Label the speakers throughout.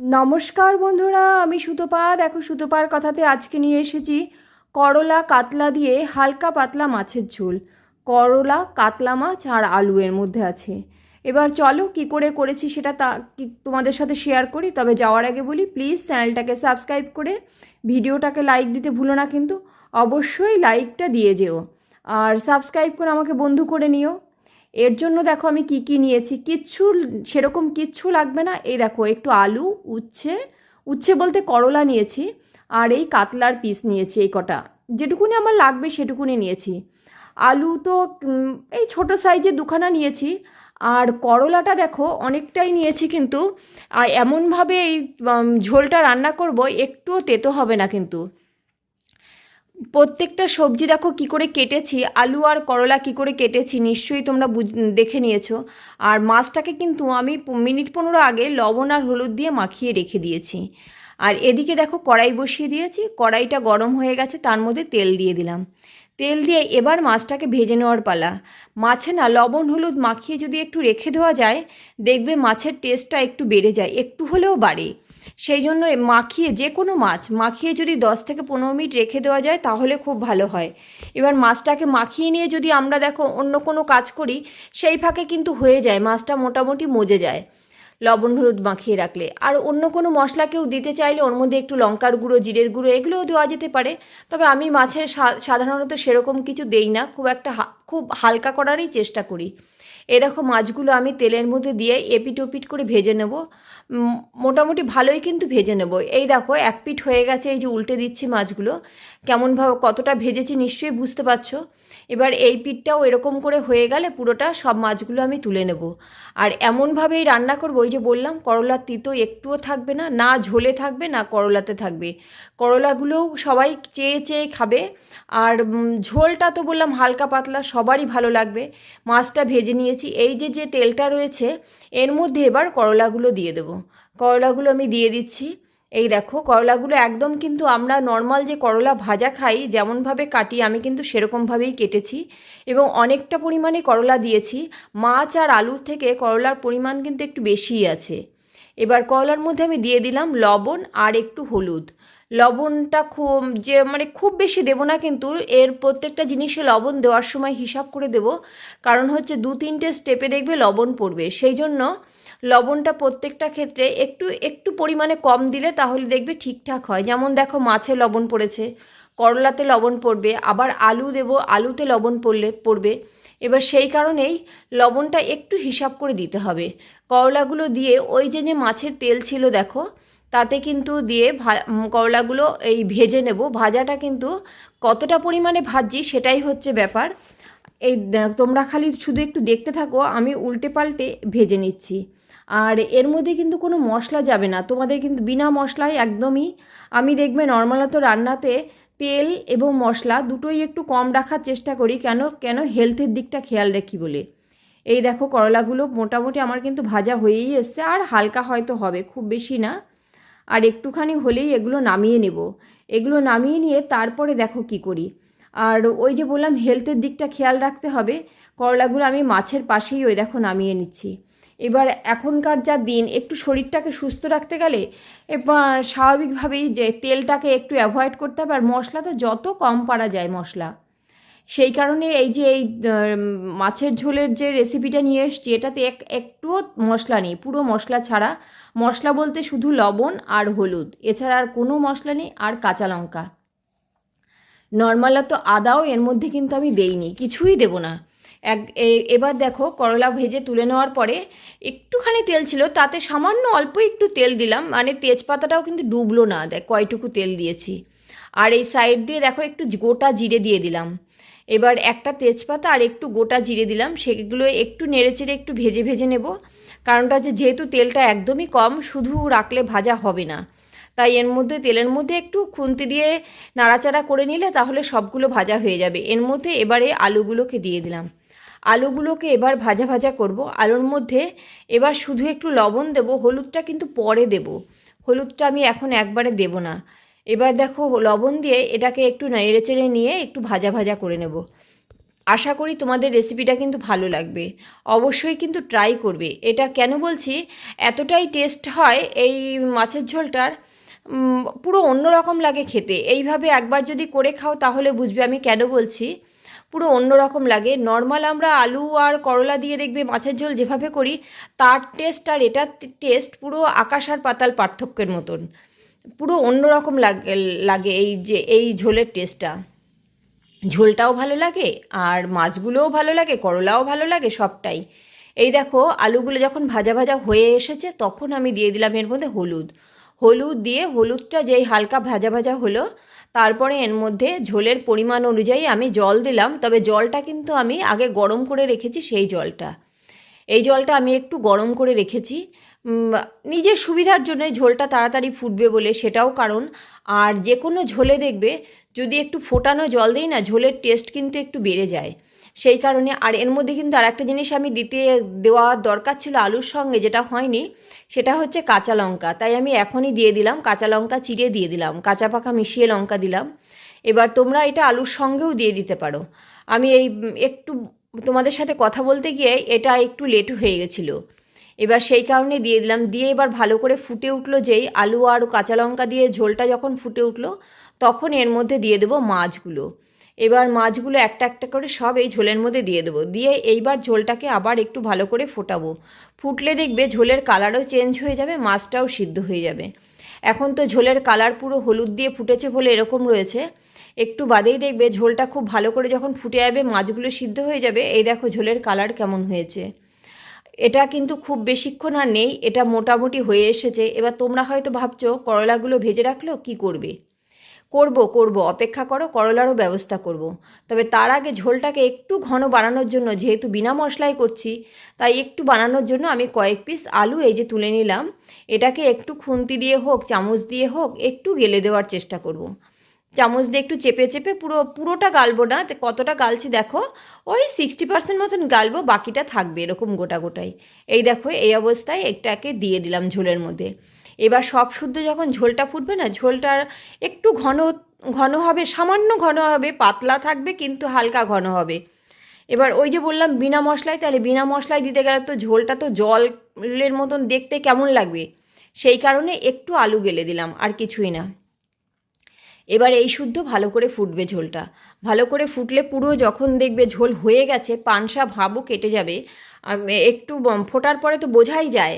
Speaker 1: নমস্কার বন্ধুরা, আমি সুতপা দেখো সুতপার কথাতে আজকে নিয়ে এসেছি করলা কাতলা দিয়ে হালকা পাতলা মাছের ঝোল। করলা, কাতলা মাছ আর আলু এর মধ্যে আছে। এবার চলো কি করে করেছি সেটা তা তোমাদের সাথে শেয়ার করি। তবে যাওয়ার আগে বলি প্লিজ চ্যানেলটাকে সাবস্ক্রাইব করে, ভিডিওটাকে লাইক দিতে ভুলো না কিন্তু অবশ্যই লাইকটা দিয়ে যেও। আর সাবস্ক্রাইব করে আমাকে বন্ধু করে নিও। এর জন্য দেখো আমি কি কি নিয়েছি? কিচ্ছু, সেরকম কিচ্ছু লাগবে না। এই দেখো, একটু আলু, উচ্ছে উচ্ছে বলতে করলা নিয়েছি আর এই কাতলার পিস নিয়েছি এই কটা। যেটুকুনি আমার লাগবে সেটুকুনি নিয়েছি। আলু তো এই ছোট সাইজে দুখানা নিয়েছি আর করলাটা দেখো অনেকটাই নিয়েছি কিন্তু এমনভাবে এই ঝোলটা রান্না করব, একটুও তেতো হবে না কিন্তু। প্রত্যেকটা সবজি দেখো কি করে কেটেছি, আলু আর করলা কি করে কেটেছি নিশ্চয়ই তোমরা বুঝ, দেখে নিয়েছো। আর মাছটাকে কিন্তু আমি মিনিট পনেরো আগে লবণ আর হলুদ দিয়ে মাখিয়ে রেখে দিয়েছি। আর এদিকে দেখো কড়াই বসিয়ে দিয়েছি, কড়াইটা গরম হয়ে গেছে, তার মধ্যে তেল দিয়ে দিলাম। তেল দিয়ে এবার মাছটাকে ভেজে নেওয়ার পালা। মাছে না লবণ হলুদ মাখিয়ে যদি একটু রেখে দেওয়া যায়, দেখবে মাছের টেস্টটা একটু বেড়ে যায়, একটু হলেও বাড়ে। সেই জন্য মাখিয়ে যে কোনো মাছ, মাখিয়ে যদি দশ থেকে পনেরো মিনিট রেখে দেওয়া যায় তাহলে খুব ভালো হয়। এবার মাছটাকে মাখিয়ে নিয়ে যদি আমরা দেখো অন্য কোনো কাজ করি, সেই ফাঁকে কিন্তু হয়ে যায়, মাছটা মোটামুটি মজে যায় লবণ, হলুদ মাখিয়ে রাখলে। আর অন্য কোনো মশলা কেউ দিতে চাইলে ওর মধ্যে একটু লঙ্কার গুঁড়ো, জিরের গুঁড়ো এগুলোও দেওয়া যেতে পারে। তবে আমি মাছের সাধারণত সেরকম কিছু দেই না, খুব একটা খুব হালকা করারই চেষ্টা করি। এ দেখো মাছগুলো আমি তেলের মধ্যে দিয়ে এপিট ওপিট করে ভেজে নেব। মোটামুটি ভালোই কিন্তু ভেজে নেব। এই দেখো, এক পিঠ হয়ে গেছে, এই যে উল্টে দিচ্ছি মাছগুলো। কেমনভাবে কতটা ভেজেছি নিশ্চয়ই বুঝতে পারছ? এবার এই পিঠটাও এরকম করে হয়ে গেলে পুরোটা সব মাছগুলো আমি তুলে নেব। আর এমনভাবেই রান্না করব, ওই যে বললাম, করলার তিতো একটুও থাকবে না না ঝোলে থাকবে, না করলাতে থাকবে। করলাগুলোও সবাই চেয়ে চেয়ে খাবে। আর ঝোলটা তো বললাম হালকা পাতলা, সবারই ভালো লাগবে। মাছটা ভেজে নিয়েছি এই যে যে তেলটা রয়েছে, এর মধ্যে এবার করলাগুলো দিয়ে দেবো। করলাগুলো আমি দিয়ে দিচ্ছি। এই দেখো, করলাগুলো একদম কিন্তু আমরা নর্মাল যে করলা ভাজা খাই, যেমনভাবে কাটি, আমি কিন্তু সেরকমভাবেই কেটেছি। এবং অনেকটা পরিমাণে করলা দিয়েছি। মাছ আর আলুর থেকে করলার পরিমাণ কিন্তু একটু বেশিই আছে। এবার করলার মধ্যে আমি দিয়ে দিলাম লবণ আর একটু হলুদ। লবণটা খুব যে মানে খুব বেশি দেবো না কিন্তু এর প্রত্যেকটা জিনিসে লবণ দেওয়ার সময় হিসাব করে দেব। কারণ হচ্ছে দু তিনটে স্টেপে দেখবে লবণ পড়বে। সেই জন্য লবণটা প্রত্যেকটা ক্ষেত্রে একটু একটু পরিমাণে কম দিলে তাহলে দেখবে ঠিকঠাক হয়। যেমন দেখো মাছে লবণ পড়েছে, করলাতে লবণ পড়বে, আবার আলু দেব, আলুতে লবণ পড়লে, পড়বে। এবার সেই কারণেই লবণটা একটু হিসাব করে দিতে হবে। করলাগুলো দিয়ে ওই যে যে মাছের তেল ছিল দেখো তাতে কিন্তু দিয়ে করলাগুলো এই ভেজে নেব। ভাজাটা কিন্তু কতটা পরিমাণে ভাজছি সেটাই হচ্ছে ব্যাপার। এই তোমরা খালি শুধু একটু দেখতে থাকো, আমি উল্টে পাল্টে ভেজে নিচ্ছি। আর এর মধ্যে কিন্তু কোনো মশলা যাবে না। তোমাদের কিন্তু বিনা মশলায় একদমই, আমি দেখবে নর্মালত রান্নাতে তেল এবং মশলা দুটোই একটু কম রাখার চেষ্টা করি, কেন কেন হেলথের দিকটা খেয়াল রাখি বলে। এই দেখো করলাগুলো মোটামুটি আমার কিন্তু ভাজা হয়েই এসছে, আর হালকা হয়তো হবে, খুব বেশি না। আর একটুখানি হলেই এগুলো নামিয়ে নেব। এগুলো নামিয়ে নিয়ে তারপরে দেখো কি করি। আর ওই যে বললাম হেলথের দিকটা খেয়াল রাখতে হবে। করলাগুলো আমি মাছের পাশেই ওই দেখো নামিয়ে নিচ্ছি। এবার এখনকার যা দিন, একটু শরীরটাকে সুস্থ রাখতে গেলে এবার স্বাভাবিকভাবেই যে তেলটাকে একটু অ্যাভয়েড করতে হবে। আর মশলা তো যত কম পারা যায় মশলা। সেই কারণে এই যে এই মাছের ঝোলের যে রেসিপিটা নিয়ে এসছি, এটাতে এক, একটুও মশলা নেই, পুরো মশলা ছাড়া। মশলা বলতে শুধু লবণ আর হলুদ, এছাড়া আর কোনো মশলা নেই, আর কাঁচা লঙ্কা। নর্মাল তো আদাও এর মধ্যে কিন্তু আমি দেইনি, কিছুই দেব না। এক এবার দেখো, করলা ভেজে তুলে নেওয়ার পরে একটুখানি তেল ছিল, তাতে সামান্য অল্প একটু তেল দিলাম মানে তেজপাতাটাও কিন্তু ডুবলো না, দেখ, কয়টুকু তেল দিয়েছি। আর এই সাইড দিয়ে দেখো, একটু গোটা জিরে দিয়ে দিলাম। এবার একটা তেজপাতা আর একটু গোটা জিরে দিলাম, সেগুলো একটু নেড়েচেড়ে একটু ভেজে ভেজে নেব। কারণটা হচ্ছে যেহেতু তেলটা একদমই কম, শুধু রাখলে ভাজা হবে না। তাই এর মধ্যে, তেলের মধ্যে একটু খুন্তি দিয়ে নাড়াচাড়া করে নিলে তাহলে সবগুলো ভাজা হয়ে যাবে। এর মধ্যে এবারে আলুগুলোকে দিয়ে দিলাম। আলুগুলোকে এবার ভাজা ভাজা করব। আলুর মধ্যে এবার শুধু একটু লবণ দেব, হলুদটা কিন্তু পরে দেব। হলুদটা আমি এখন একবারে দেব না। এবার দেখো লবণ দিয়ে এটাকে একটু নেড়ে চেড়ে নিয়ে একটু ভাজা ভাজা করে নেব। আশা করি তোমাদের রেসিপিটা কিন্তু ভালো লাগবে। অবশ্যই কিন্তু ট্রাই করবে। এটা কেন বলছি? এতটাই টেস্ট হয় এই মাছের ঝোলটার পুরো অন্যরকম লাগে খেতে। এইভাবে একবার যদি করে খাও তাহলে বুঝবে আমি কেন বলছি। পুরো অন্যরকম লাগে। নর্মাল আমরা আলু আর করলা দিয়ে দেখবে মাছের ঝোল যেভাবে করি, তার টেস্ট আর এটার টেস্ট পুরো আকাশ আর পাতাল পার্থক্যের মতন। পুরো অন্যরকম লাগে লাগে এই যে, এই ঝোলের টেস্টটা ঝোলটাও ভালো লাগে, আর মাছগুলোও ভালো লাগে, করলাও ভালো লাগে, সবটাই। এই দেখো, আলুগুলো যখন ভাজা ভাজা হয়ে এসেছে, তখন আমি দিয়ে দিলাম এর মধ্যে হলুদ। হলুদ দিয়ে, হলুদটা যেই হালকা ভাজা ভাজা হলো, তারপরে এর মধ্যে ঝোলের পরিমাণ অনুযায়ী আমি জল দিলাম, তবে জলটা কিন্তু আমি আগে গরম করে রেখেছি সেই জলটা। এই জলটা আমি একটু গরম করে রেখেছি নিজের সুবিধার জন্য ঝোলটা তাড়াতাড়ি ফুটবে বলে সেটাও কারণ। আর যে কোনো ঝোলে দেখবে, যদি একটু ফোটানো জল দিই না, ঝোলের টেস্ট কিন্তু একটু বেড়ে যায়। সেই কারণে, আর এর মধ্যে কিন্তু আর একটা জিনিস আমি দিতে, দেওয়া দরকার ছিল আলুর সঙ্গে, যেটা হয়নি, সেটা হচ্ছে কাঁচা লঙ্কা। তাই আমি এখনই দিয়ে দিলাম, কাঁচা লঙ্কা চিড়ে দিয়ে দিলাম, কাঁচা পাকা মিশিয়ে লঙ্কা দিলাম। এবার তোমরা এটা আলুর সঙ্গেও দিয়ে দিতে পারো। আমি এই, একটু তোমাদের সাথে কথা বলতে গিয়ে এটা একটু লেট হয়ে গেছিল। এবার সেই কারণে দিয়ে দিলাম। দিয়ে এবার ভালো করে ফুটে উঠল যেই আলু আর কাঁচা লঙ্কা দিয়ে ঝোলটা যখন ফুটে উঠল, তখন এর মধ্যে দিয়ে দেবো মাছগুলো। এবার মাছগুলো একটা একটা করে সব এই ঝোলের মধ্যে দিয়ে দেবো। দিয়ে এইবার ঝোলটাকে আবার একটু ভালো করে ফোটাবো। ফুটলে দেখবে ঝোলের কালারও চেঞ্জ হয়ে যাবে, মাছটাও সিদ্ধ হয়ে যাবে। এখন তো ঝোলের কালার পুরো হলুদ দিয়ে ফুটেছে বলে এরকম রয়েছে। একটু বাদেই দেখবে ঝোলটা খুব ভালো করে যখন ফুটে যাবে মাছগুলো সিদ্ধ হয়ে যাবে। এই দেখো ঝোলের কালার কেমন হয়েছে। এটা কিন্তু খুব বেশিক্ষণ আর নেই, এটা মোটামুটি হয়ে এসেছে এবার তোমরা হয়তো ভাবছ, করলাগুলো ভেজে রাখল, কি করবে করব করব, অপেক্ষা করো, করলারও ব্যবস্থা করব। তবে তার আগে ঝোলটাকে একটু ঘন বানানোর জন্য, যেহেতু বিনা মশলায় করছি, তাই একটু বানানোর জন্য আমি কয়েক পিস আলু এই যে তুলে নিলাম এটাকে একটু খুন্তি দিয়ে হোক, চামচ দিয়ে হোক, একটু গেলে দেওয়ার চেষ্টা করব। চামচ দিয়ে একটু চেপে চেপে পুরো, পুরোটা গালবো না কতটা গালছি দেখো, ওই সিক্সটি পার্সেন্ট মতন গালবো, বাকিটা থাকবে এরকম গোটা গোটাই। এই দেখো, এই অবস্থায় একটাকে দিয়ে দিলাম ঝোলের মধ্যে। এবার সব শুদ্ধ যখন ঝোলটা ফুটবে না ঝোলটার একটু ঘন ঘন হবে, সামান্য ঘন হবে, পাতলা থাকবে, কিন্তু হালকা ঘন হবে। এবার ওই যে বললাম, বিনা মশলায়, তাহলে বিনা মশলায় দিতে গেলে তো ঝোলটা তো জলের মতন দেখতে কেমন লাগবে? সেই কারণে একটু আলু গেলে দিলাম, আর কিছুই না। এবার এই শুদ্ধ ভালো করে ফুটবে ঝোলটা। ভালো করে ফুটলে পুরো যখন দেখবে ঝোল হয়ে গেছে পানসা ভাবও কেটে যাবে। একটু ফোটার পরে তো বোঝাই যায়।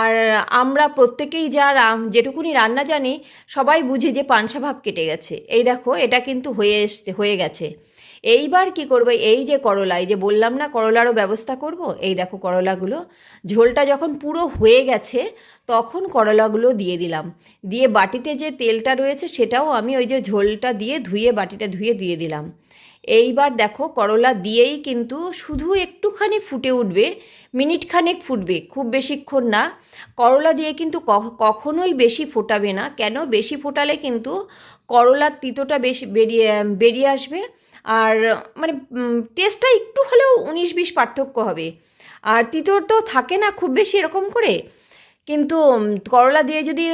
Speaker 1: আর আমরা প্রত্যেকেই যা যেটুকুনি রান্না জানি, সবাই বুঝি যে পানসা ভাব কেটে গেছে। এই দেখো, এটা কিন্তু হয়ে এসছে, হয়ে গেছে। এইবার কি করব? এই যে করলা, এই যে বললাম না করলারও ব্যবস্থা করব? এই দেখো করলাগুলো। ঝোলটা যখন পুরো হয়ে গেছে, তখন করলাগুলো দিয়ে দিলাম। দিয়ে বাটিতে যে তেলটা রয়েছে, সেটাও আমি ওই যে ঝোলটা দিয়ে ধুয়ে বাটিটা ধুয়ে দিয়ে দিলাম। এইবার দেখো করলা দিয়েই কিন্তু শুধু একটুখানি ফুটে উঠবে মিনিট খানেক ফুটবে, খুব বেশিক্ষণ না। করলা দিয়ে কিন্তু কখনোই বেশি ফোটাবে না, কেন? বেশি ফোটালে কিন্তু করলার তিতোটা বেশি বেরিয়ে বেরিয়ে আসবে। আর মানে টেস্টটা একটু হলেও উনিশ বিশ পার্থক্য হবে। আর তিতোর তো থাকে না খুব বেশি এরকম করে? কিন্তু করলা দিয়ে যদি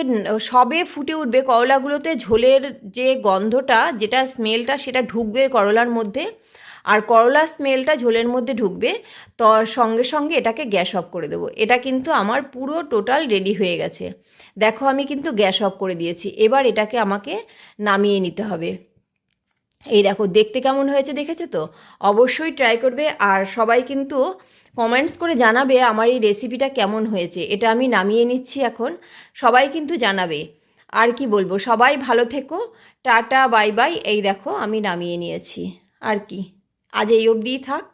Speaker 1: সবে ফুটে উঠবে করলাগুলোতে, ঝোলের যে গন্ধটা, যেটা স্মেলটা সেটা ঢুকবে করলার মধ্যে। আর করলার স্মেলটা ঝোলের মধ্যে ঢুকবে, তো সঙ্গে সঙ্গে এটাকে গ্যাস অফ করে দেবো। এটা কিন্তু আমার পুরো টোটাল রেডি হয়ে গেছে। দেখো আমি কিন্তু গ্যাস অফ করে দিয়েছি। এবার এটাকে আমাকে নামিয়ে নিতে হবে। এই দেখো, দেখতে কেমন হয়েছে দেখেছ তো? অবশ্যই ট্রাই করবে আর সবাই কিন্তু কমেন্টস করে জানাবে আমার এই রেসিপিটা কেমন হয়েছে। এটা আমি নামিয়ে নিচ্ছি এখন। সবাই কিন্তু জানাবে। আর কি বলব, সবাই ভালো থেকো। টাটা বাই বাই এই দেখো, আমি নামিয়ে নিয়েছি। আর কি? আজ এই অবধিই থাক।